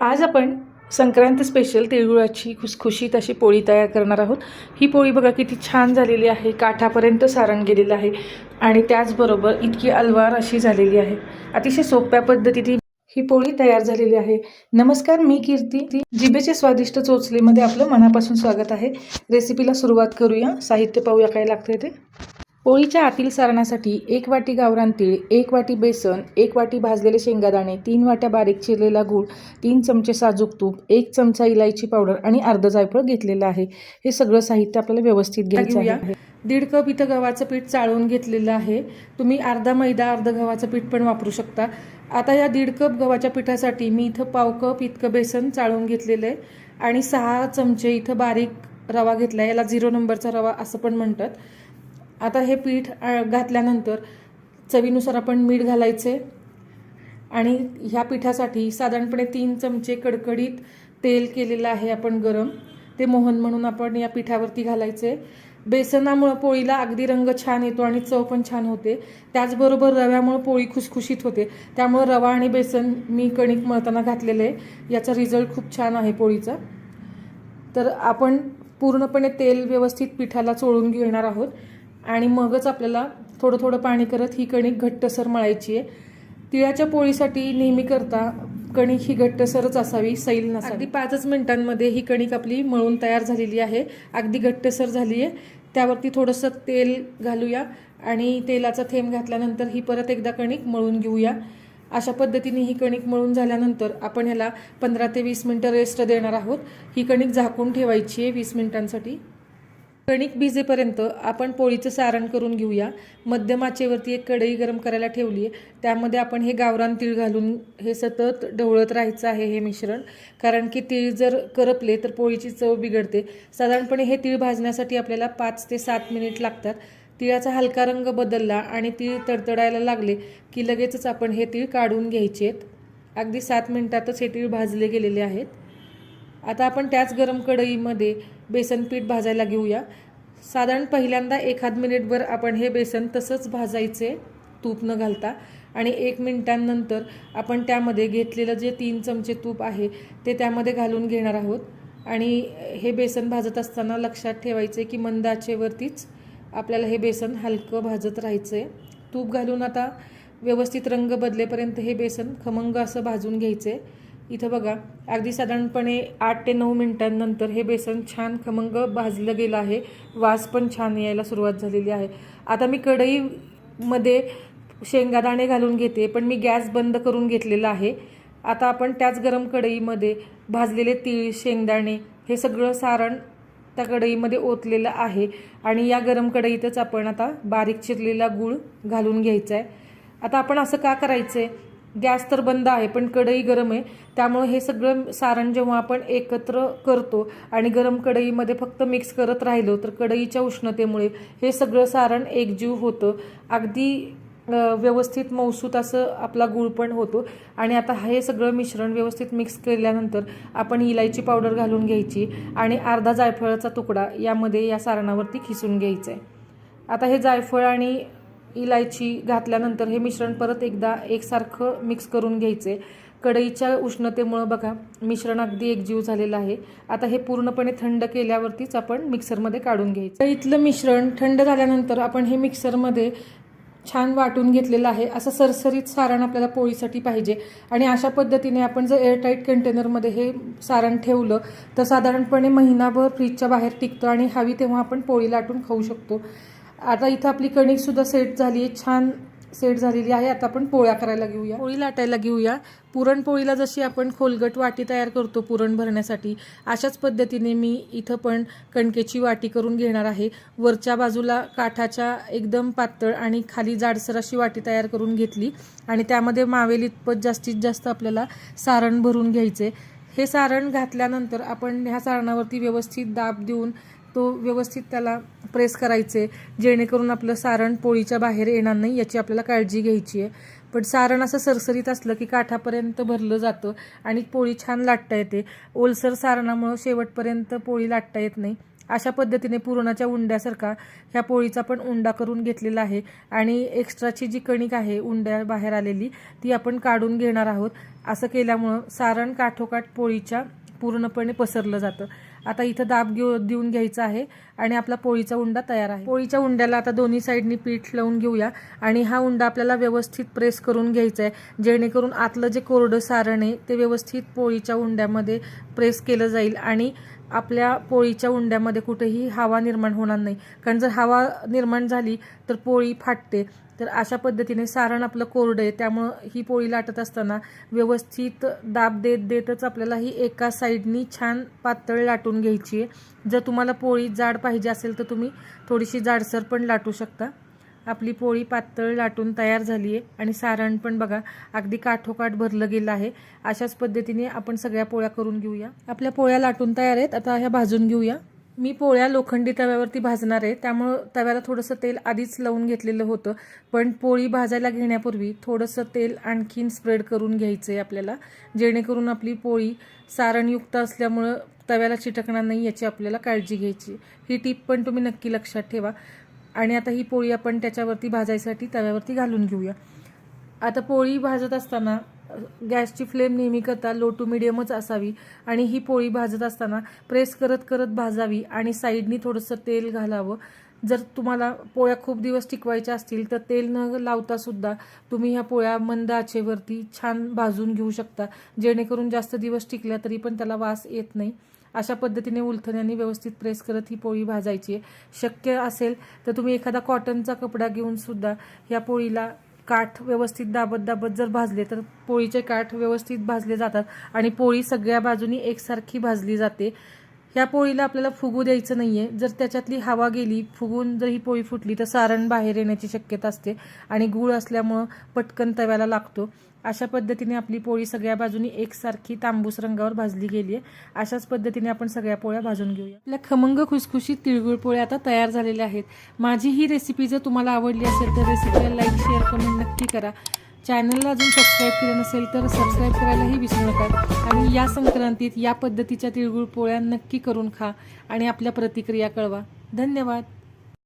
आज आपण संक्रांत स्पेशल तिळगुळाची खुसखुशीत अशी पोळी तयार करणार आहोत. ही पोळी बघा किती छान झालेली आहे काठापर्यंत सारण गेलेलं आहे आणि त्याचबरोबर इतकी अलवार अशी झालेली आहे. अतिशय सोप्या पद्धतीने ही पोळी तयार झालेली आहे. नमस्कार मी कीर्ती. ती जिभेचे स्वादिष्ट चोचलीमध्ये आपलं मनापासून स्वागत आहे. रेसिपीला सुरुवात करूया. साहित्य पाहूया काय लागते ते. पोळीच्या आतील सारणासाठी एक वाटी गावरान तीळ एक वाटी बेसन एक वाटी भाजलेले शेंगादाणे तीन वाट्या बारीक चिरलेला गूळ तीन चमचे साजूक तूप एक चमचा इलायची पावडर आणि अर्ध जायफळ घेतलेलं आहे. हे सगळं साहित्य आपल्याला व्यवस्थित घ्यायचं आहे. दीड कप इथं गव्हाचं पीठ चाळून घेतलेलं आहे. तुम्ही अर्धा मैदा अर्ध गव्हाचं पीठ पण वापरू शकता. आता या दीड कप गव्हाच्या पिठासाठी मी इथं पाव कप इतकं बेसन चाळून घेतलेलं आहे आणि सहा चमचे इथं बारीक रवा घेतला याला झिरो नंबरचा रवा असं पण म्हणतात. आता हे पीठ घातल्यानंतर चवीनुसार आपण मीठ घालायचे आणि ह्या पिठासाठी साधारणपणे तीन चमचे कडकडीत तेल केलेलं आहे आपण गरम. ते मोहन म्हणून आपण या पिठावरती घालायचे. बेसनामुळं पोळीला अगदी रंग छान येतो आणि चव पण छान होते. त्याचबरोबर रव्यामुळं पोळी खुसखुशीत होते. त्यामुळं रवा आणि बेसन मी कणिक मळताना घातलेलं. आहे याचा रिझल्ट खूप छान आहे पोळीचा. तर आपण पूर्णपणे तेल व्यवस्थित पिठाला चोळून घेणार आहोत. आणि मगच आपल्याला थोडं थोडं पाणी करत ही कणिक घट्टसर मळायची आहे. तिळाच्या पोळीसाठी नेहमी करता कणिक ही घट्टसरच असावी सैल नसावी. अगदी पाचच मिनिटांमध्ये ही कणिक आपली मळून तयार झालेली आहे. अगदी घट्टसर झाली आहे. त्यावरती थोडंसं तेल घालूया आणि तेलाचा थेंब घातल्यानंतर ही परत एकदा कणिक मळून घेऊया. अशा पद्धतीने ही कणिक मळून झाल्यानंतर आपण ह्याला पंधरा ते वीस मिनटं रेस्ट देणार आहोत. ही कणिक झाकून ठेवायची आहे वीस मिनिटांसाठी. कणिक भिजेपर्यंत आपण पोळीचं सारण करून घेऊया. मध्यम आचेवरती एक कढई गरम करायला ठेवली आहे त्यामध्ये आपण हे गावरान तीळ घालून हे सतत ढवळत राहायचं आहे हे मिश्रण. कारण की तीळ जर करपले तर पोळीची चव बिघडते. साधारणपणे हे तीळ भाजण्यासाठी आपल्याला पाच ते सात मिनिट लागतात. तिळाचा हलका रंग बदलला आणि तीळ तडतडायला लागले की लगेचच आपण हे तीळ काढून घ्यायचे आहेत अगदी सात मिनिटातच हे तीळ भाजले गेलेले आहेत. आता आपण त्याच गरम कढईमध्ये बेसन पीठ भाजायला घेऊया. साधारण पहिल्यांदा एखाद मिनिटभर आपण हे बेसन तसंच भाजायचे तूप न घालता. आणि एक मिनिटांनंतर आपण त्यामध्ये घेतलेलं जे तीन चमचे तूप आहे ते त्यामध्ये घालून घेणार आहोत. आणि हे बेसन भाजत असताना लक्षात ठेवायचे की मंद आचेवरतीच आपल्याला हे बेसन हलकं भाजत राहायचं आहे तूप घालून आता व्यवस्थित रंग बदलेपर्यंत हे बेसन खमंग असं भाजून घ्यायचं आहे इथं बघा अगदी साधारणपणे आठ ते नऊ मिनिटांनंतर हे बेसन छान खमंग भाजलं गेलं आहे. वास पण छान यायला सुरुवात झालेली आहे. आता मी कढईमध्ये शेंगादाणे घालून घेते पण मी गॅस बंद करून घेतलेला आहे. आता आपण त्याच गरम कढईमध्ये भाजलेले तीळ शेंगदाणे हे सगळं सारण त्या कढईमध्ये ओतलेलं आहे. आणि या गरम कढईतच आपण आता बारीक चिरलेला गूळ घालून घ्यायचा आहे. आता आपण असं का करायचं आहे गॅस तर बंद आहे पण कढई गरम आहे. त्यामुळे हे सगळं सारण जेव्हा आपण एकत्र करतो आणि गरम कढईमध्ये फक्त मिक्स करत राहिलो तर कढईच्या उष्णतेमुळे हे सगळं सारण एकजीव होतं. अगदी व्यवस्थित मौसूत असं आपला गूळ पण होतो. आणि आता हे सगळं मिश्रण व्यवस्थित मिक्स केल्यानंतर आपण इलायची पावडर घालून घ्यायची आणि अर्धा जायफळाचा तुकडा यामध्ये या सारणावरती खिसून घ्यायचं आहे आता हे जायफळ आणि इलायची घातल्यानंतर हे मिश्रण परत एकदा एकसारखं मिक्स करून घ्यायचे. कढईच्या उष्णतेमुळं बघा मिश्रण अगदी एकजीव झालेलं आहे. आता हे पूर्णपणे थंड केल्यावरतीच आपण मिक्सरमध्ये काढून घ्यायचं. इथलं मिश्रण थंड झाल्यानंतर आपण हे मिक्सरमध्ये छान वाटून घेतलेलं आहे. असं सरसरीत सारण आपल्याला पोळीसाठी पाहिजे. आणि अशा पद्धतीने आपण जर एअरटाईट कंटेनरमध्ये हे सारण ठेवलं तर साधारणपणे महिनाभर फ्रीजच्या बाहेर टिकतं आणि हवी तेव्हा आपण पोळी लाटून खाऊ शकतो. आता इथं आपली कणिकसुद्धा सेट झाली आहे छान सेट झालेली आहे. आता आपण पोळ्या करायला घेऊया पोळी लाटायला घेऊया पुरणपोळीला जशी आपण खोलगट वाटी तयार करतो पुरण भरण्यासाठी अशाच पद्धतीने मी इथं पण कणकेची वाटी करून घेणार आहे. वरच्या बाजूला काठाच्या एकदम पातळ आणि खाली जाडसर अशी वाटी तयार करून घेतली. आणि त्यामध्ये मावेल इतपत जास्तीत जास्त आपल्याला सारण भरून घ्यायचे. हे सारण घातल्यानंतर आपण ह्या सारणावरती व्यवस्थित दाब देऊन तो व्यवस्थित त्याला प्रेस करायचे. जेणेकरून आपलं सारण पोळीच्या बाहेर येणार नाही याची आपल्याला काळजी घ्यायची आहे. पण सारण असं सरसरीत असलं की काठापर्यंत भरलं जातं आणि पोळी छान लाटता येते. ओलसर सारणामुळं शेवटपर्यंत पोळी लाटता येत नाही. अशा पद्धतीने पुरणाच्या उंड्यासारखा ह्या पोळीचा पण उंडा करून घेतलेला आहे. आणि एक्स्ट्राची जी कणिक आहे उंड्या बाहेर आलेली ती आपण काढून घेणार आहोत. असं केल्यामुळं सारण काठोकाठ पोळीच्या पूर्णपणे पसरलं जातं. आता इथं दाब घेऊ देऊन घ्यायचा आहे. आणि आपला पोळीचा उंडा तयार आहे. पोळीच्या उंड्याला आता दोन्ही साईडनी पीठ लावून घेऊया. आणि हा उंडा आपल्याला व्यवस्थित प्रेस करून घ्यायचा आहे. जेणेकरून आतलं जे कोरडं सारण आहे ते व्यवस्थित पोळीच्या उंड्यामध्ये प्रेस केलं जाईल. आणि आपल्या पोळीच्या उंड्यामध्ये कुठेही हवा निर्माण होणार नाही. कारण जर हवा निर्माण झाली तर पोळी फाटते. तर अशा पद्धतीने सारण आपलं कोरडं आहे. त्यामुळं ही पोळी लाटत असताना व्यवस्थित दाब देत देतच आपल्याला ही एका साईडनी छान पातळ लाटून घ्यायची आहे. जर तुम्हाला पोळी जाड पाहिजे असेल तर तुम्ही थोडीशी जाडसर पण लाटू शकता. आपली पोळी पातळ लाटून तयार झाली आहे आणि सारण पण बघा अगदी काठोकाठ भरलं गेलं आहे. अशाच पद्धतीने आपण सगळ्या पोळ्या करून घेऊया. आपल्या पोळ्या लाटून तयार आहेत. आता ह्या भाजून घेऊया. मी पोळ्या लोखंडी तव्यावरती भाजणार आहे. त्यामुळं तव्याला थोडंसं तेल आधीच लावून घेतलेलं होतं. पण पोळी भाजायला घेण्यापूर्वी थोडंसं तेल आणखीन स्प्रेड करून घ्यायचं आहे आपल्याला. जेणेकरून आपली पोळी सारणयुक्त असल्यामुळं तव्याला चिटकणार नाही याची आपल्याला काळजी घ्यायची. ही टीप पण तुम्ही नक्की लक्षात ठेवा. आणि आता ही पोळी आपण त्याच्यावरती भाजायसाठी तव्यावरती घालून घेऊया. आता पोळी भाजत असताना गॅसची फ्लेम नेहमी करता लो टू मिडियमच असावी आणि ही पोळी भाजत असताना प्रेस करत करत भाजावी आणि साईडनी थोडंसं तेल घालावं. जर तुम्हाला पोळ्या खूप दिवस टिकवायच्या असतील तर तेल न लावता सुद्धा तुम्ही ह्या पोळ्या मंद आचेवरती छान भाजून घेऊ शकता. जेणेकरून जास्त दिवस टिकल्या तरी पण त्याला वास येत नाही. अशा पद्धतीने उलथण्याने व्यवस्थित प्रेस करत ही पोळी भाजायची आहे. शक्य असेल तर तुम्ही एखादा कॉटनचा कपडा घेऊन सुद्धा ह्या पोळीला काठ व्यवस्थित दाबत दाबत जर भाजले तर पोळीचे काठ व्यवस्थित भाजले जातात. आणि पोळी सगळ्या बाजूनी एकसारखी भाजली जाते. ह्या पोळीला आपल्याला फुगू द्यायचं नाही आहे जर त्याच्यातली हवा गेली फुगून जर ही पोळी फुटली तर सारण बाहेर येण्याची शक्यता असते आणि गूळ असल्यामुळं पटकन तव्याला लागतो. अशा पद्धतीने आपली पोळी सगळ्या बाजूनी एकसारखी तांबूस रंगावर भाजली गेली आहे अशाच पद्धतीने आपण सगळ्या पोळ्या भाजून घेऊया. आपल्या खमंग खुसखुशीत तिळगुळ पोळ्या आता तयार झालेल्या आहेत. माझी ही रेसिपी जर तुम्हाला आवडली असेल तर रेसिपीला लाईक शेअर कमेंट नक्की करा. चॅनलला अजून सबस्क्राईब केलं नसेल तर सबस्क्राईब करायलाही विसरू नका. आणि या संक्रांतीत या पद्धतीच्या तिळगुळ पोळ्या नक्की करून खा आणि आपल्या प्रतिक्रिया कळवा. धन्यवाद.